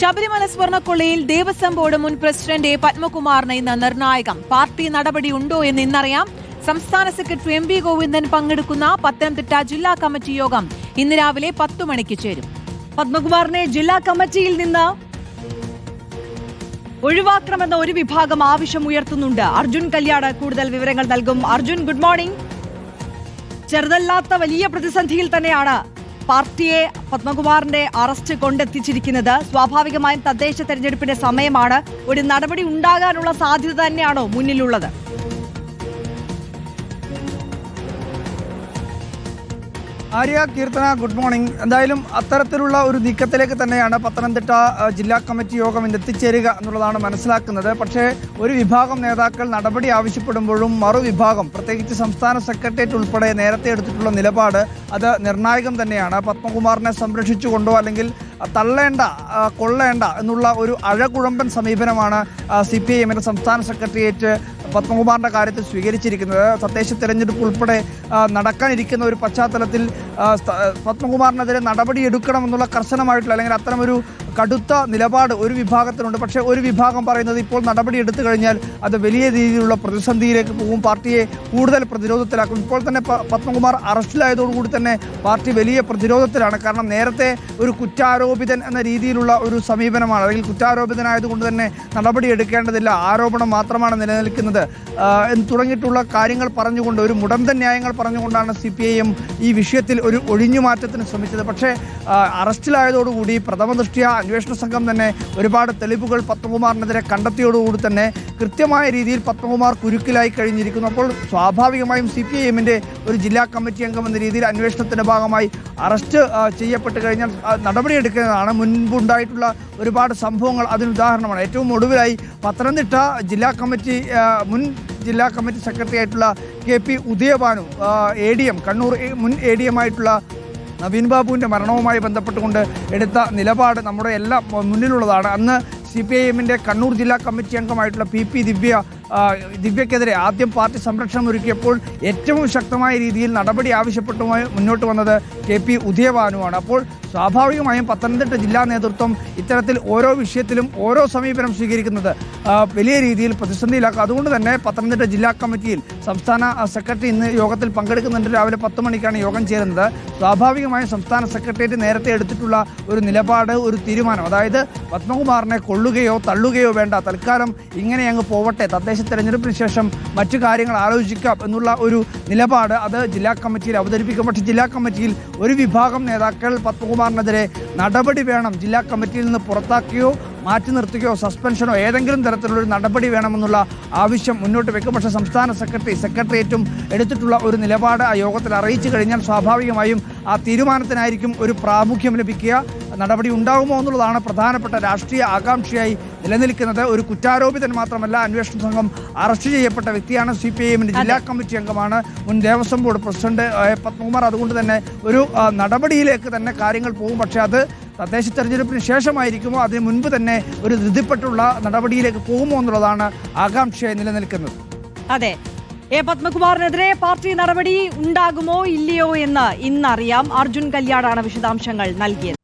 ശബരിമല സ്വർണക്കൊള്ളയിൽ ദേവസ്വം ബോർഡ് മുൻ പ്രസിഡന്റ് പത്മകുമാറിന് ഇന്ന് നിർണായകം. പാർട്ടി നടപടി ഉണ്ടോ എന്ന് ഇന്നറിയാം. സംസ്ഥാന സെക്രട്ടറി എം വി ഗോവിന്ദൻ പങ്കെടുക്കുന്ന പത്തനംതിട്ട ജില്ലാ കമ്മിറ്റി യോഗം ഇന്ന് രാവിലെ പത്തു മണിക്ക് ചേരും. പത്മകുമാറിനെ ജില്ലാ കമ്മിറ്റിയിൽ നിന്ന് ഒഴിവാക്കണമെന്ന ഒരു വിഭാഗം ആവശ്യം ഉയർത്തുന്നുണ്ട്. അർജുൻ കല്യാട് കൂടുതൽ വിവരങ്ങൾ നൽകും. അർജുൻ ഗുഡ് മോർണിംഗ് ചെറുതല്ലാത്ത വലിയ പ്രതിസന്ധിയിൽ തന്നെയാണ് പാർട്ടിയെ പത്മകുമാറിന്റെ അറസ്റ്റ് കൊണ്ടെത്തിച്ചിരിക്കുന്നത് സ്വാഭാവികമായും തദ്ദേശ തെരഞ്ഞെടുപ്പിന്റെ സമയമാണ്. ഒരു നടപടി ഉണ്ടാകാനുള്ള സാധ്യത തന്നെയാണോ മുന്നിലുള്ളത്? Arya Keerthana good morning. എന്തായാലും അത്തരത്തിലുള്ള ഒരു നീക്കത്തിലേക്ക് തന്നെയാണ് പത്തനംതിട്ട ജില്ലാ കമ്മിറ്റി യോഗം എത്തിച്ചേരുക എന്നുള്ളതാണ് മനസ്സിലാക്കുന്നത്. പക്ഷേ ഒരു വിഭാഗം നേതാക്കൾ നടപടി ആവശ്യപ്പെടുമ്പോഴും മറുവിഭാഗം പ്രത്യേകിച്ച് സംസ്ഥാന സെക്രട്ടേറിയറ്റ് ഉൾപ്പെടെ നേരത്തെ എടുത്തിട്ടുള്ള നിലപാട് അത് നിർണായകം തന്നെയാണ്. പത്മകുമാറിനെ സംരക്ഷിച്ചുകൊണ്ടോ അല്ലെങ്കിൽ തള്ളേണ്ട കൊള്ളേണ്ട എന്നുള്ള ഒരു അഴകുഴമ്പൻ സമീപനമാണ് സി പി ഐ എമ്മിന്റെ സംസ്ഥാന സെക്രട്ടേറിയറ്റ് പത്മകുമാറിന്റെ കാര്യത്തിൽ സ്വീകരിച്ചിരിക്കുന്നത്. തദ്ദേശ തിരഞ്ഞെടുപ്പ് ഉൾപ്പെടെ നടക്കാനിരിക്കുന്ന ഒരു പശ്ചാത്തലത്തിൽ പത്മകുമാറിനെതിരെ നടപടി പത്മകുമാറിനെതിരെ നടപടിയെടുക്കണമെന്നുള്ള കർശനമായിട്ടുള്ള അല്ലെങ്കിൽ അത്തരമൊരു കടുത്ത നിലപാട് ഒരു വിഭാഗത്തിനുണ്ട്. പക്ഷേ ഒരു വിഭാഗം പറയുന്നത് ഇപ്പോൾ നടപടി എടുത്തു കഴിഞ്ഞാൽ അത് വലിയ രീതിയിലുള്ള പ്രതിസന്ധിയിലേക്ക് പോകും. പാർട്ടിയെ കൂടുതൽ പ്രതിരോധത്തിലാക്കും. ഇപ്പോൾ തന്നെ പത്മകുമാർ അറസ്റ്റിലായതോടുകൂടി തന്നെ പാർട്ടി വലിയ പ്രതിരോധത്തിലാണ്. കാരണം നേരത്തെ ഒരു കുറ്റാരോപിതൻ എന്ന രീതിയിലുള്ള ഒരു സമീപനമാണ്. അല്ലെങ്കിൽ കുറ്റാരോപിതനായതുകൊണ്ട് തന്നെ നടപടി എടുക്കേണ്ടതില്ല. ആരോപണം മാത്രമാണ് നിലനിൽക്കുന്നത്. എന്ന് തുടങ്ങിയിട്ടുള്ള കാര്യങ്ങൾ പറഞ്ഞുകൊണ്ട് ഒരു മുടന്തൻ ന്യായങ്ങൾ പറഞ്ഞുകൊണ്ടാണ് സി പി ഐ എം ഈ വിഷയത്തിൽ ഒരു ഒഴിഞ്ഞുമാറ്റത്തിന് ശ്രമിച്ചത്. പക്ഷേ അറസ്റ്റിലായതോടുകൂടി പ്രഥമ ദൃഷ്ടിയ അന്വേഷണ സംഘം തന്നെ ഒരുപാട് തെളിവുകൾ പത്മകുമാറിനെതിരെ കണ്ടെത്തിയോടുകൂടി തന്നെ കൃത്യമായ രീതിയിൽ പത്മകുമാർ കുരുക്കിലായി കഴിഞ്ഞിരിക്കുന്നു. അപ്പോൾ സ്വാഭാവികമായും സി പി ഐ എമ്മിന്റെ ഒരു ജില്ലാ കമ്മിറ്റി അംഗം എന്ന രീതിയിൽ അന്വേഷണത്തിന്റെ ഭാഗമായി അറസ്റ്റ് ചെയ്യപ്പെട്ടു കഴിഞ്ഞാൽ ആ, നടപടിയെടുക്കുന്നതാണ് മുൻപുണ്ടായിട്ടുള്ള ഒരുപാട് സംഭവങ്ങൾ. അതിന് ഉദാഹരണമാണ്. ഏറ്റവും ഒടുവിലായി പത്തനംതിട്ട ജില്ലാ കമ്മിറ്റി മുൻ ജില്ലാ കമ്മിറ്റി സെക്രട്ടറി ആയിട്ടുള്ള K P Udayabhanu A D M Kannur മുൻ എ ഡി എം ആയിട്ടുള്ള നവീൻ ബാബുവിന്റെ മരണവുമായി ബന്ധപ്പെട്ടുകൊണ്ട് എടുത്ത നിലപാട് നമ്മുടെ എല്ലാം മുന്നിലുള്ളതാണ്. അന്ന് സി പി ഐ എമ്മിന്റെ കണ്ണൂർ ജില്ലാ കമ്മിറ്റി അംഗമായിട്ടുള്ള പി പി ദിവ്യ ദിവ്യക്കെതിരെ ആദ്യം പാർട്ടി സംരക്ഷണം ഒരുക്കിയപ്പോൾ ഏറ്റവും ശക്തമായ രീതിയിൽ നടപടി ആവശ്യപ്പെട്ടുമായി മുന്നോട്ട് വന്നത് കെ പി ഉദയഭാനുവാണ്. അപ്പോൾ സ്വാഭാവികമായും പത്തനംതിട്ട ജില്ലാ നേതൃത്വം ഇത്തരത്തിൽ ഓരോ വിഷയത്തിലും ഓരോ സമീപനം സ്വീകരിക്കുന്നത് വലിയ രീതിയിൽ പ്രതിസന്ധിയിലാക്കും. അതുകൊണ്ട് തന്നെ പത്തനംതിട്ട ജില്ലാ കമ്മിറ്റിയിൽ സംസ്ഥാന സെക്രട്ടറി ഇന്ന് യോഗത്തിൽ പങ്കെടുക്കുന്നുണ്ട്. രാവിലെ പത്ത് മണിക്കാണ് യോഗം ചേരുന്നത്. സ്വാഭാവികമായും സംസ്ഥാന സെക്രട്ടേറിയറ്റ് നേരത്തെ എടുത്തിട്ടുള്ള ഒരു നിലപാട് ഒരു തീരുമാനം അതായത് പത്മകുമാറിനെ കൊള്ളുകയോ തള്ളുകയോ വേണ്ട തൽക്കാലം ഇങ്ങനെ അങ്ങ് പോവട്ടെ തദ്ദേശ തെരഞ്ഞെടുപ്പിന് ശേഷം മറ്റു കാര്യങ്ങൾ ആലോചിക്കാം എന്നുള്ള ഒരു നിലപാട് അത് ജില്ലാ കമ്മിറ്റിയിൽ അവതരിപ്പിക്കും. പക്ഷേ ജില്ലാ കമ്മിറ്റിയിൽ ഒരു വിഭാഗം നേതാക്കൾ പത്മകുമാറിനെതിരെ നടപടി വേണം. ജില്ലാ കമ്മിറ്റിയിൽ നിന്ന് പുറത്താക്കുകയോ മാറ്റി നിർത്തുകയോ സസ്പെൻഷനോ ഏതെങ്കിലും തരത്തിലുള്ള ഒരു നടപടി വേണമെന്നുള്ള ആവശ്യം മുന്നോട്ട് വെക്കും. പക്ഷേ സംസ്ഥാന സെക്രട്ടറി സെക്രട്ടേറിയറ്റും എടുത്തിട്ടുള്ള ഒരു നിലപാട് ആ യോഗത്തിൽ അറിയിച്ചു കഴിഞ്ഞാൽ സ്വാഭാവികമായും ആ തീരുമാനത്തിനായിരിക്കും ഒരു പ്രാമുഖ്യം ലഭിക്കുക. നടപടി ഉണ്ടാകുമോ എന്നുള്ളതാണ് പ്രധാനപ്പെട്ട രാഷ്ട്രീയ ആകാംക്ഷയായി നിലനിൽക്കുന്നത് ഒരു കുറ്റാരോപിതൻ മാത്രമല്ല അന്വേഷണ സംഘം അറസ്റ്റ് ചെയ്യപ്പെട്ട വ്യക്തിയാണ് സി പി ഐ ജില്ലാ കമ്മിറ്റി അംഗമാണ്. മുൻ ദേവസ്വം ബോർഡ് പ്രസിഡന്റ് പത്മകുമാർ. അതുകൊണ്ട് തന്നെ ഒരു നടപടിയിലേക്ക് തന്നെ കാര്യങ്ങൾ പോകും. പക്ഷേ അത് തദ്ദേശ തെരഞ്ഞെടുപ്പിന് ശേഷമായിരിക്കുമോ? അതിന് മുൻപ് തന്നെ ഒരു ധൃതിപ്പെട്ടുള്ള നടപടിയിലേക്ക് പോകുമോ എന്നുള്ളതാണ് ആകാംക്ഷയായി നിലനിൽക്കുന്നത്. അതെ. എ പത്മകുമാറിനെതിരെ പാർട്ടി നടപടി ഉണ്ടാകുമോ ഇല്ലയോ എന്ന് ഇന്നറിയാം. അർജുൻ കല്യാടാണ് വിശദാംശങ്ങൾ നൽകിയത്.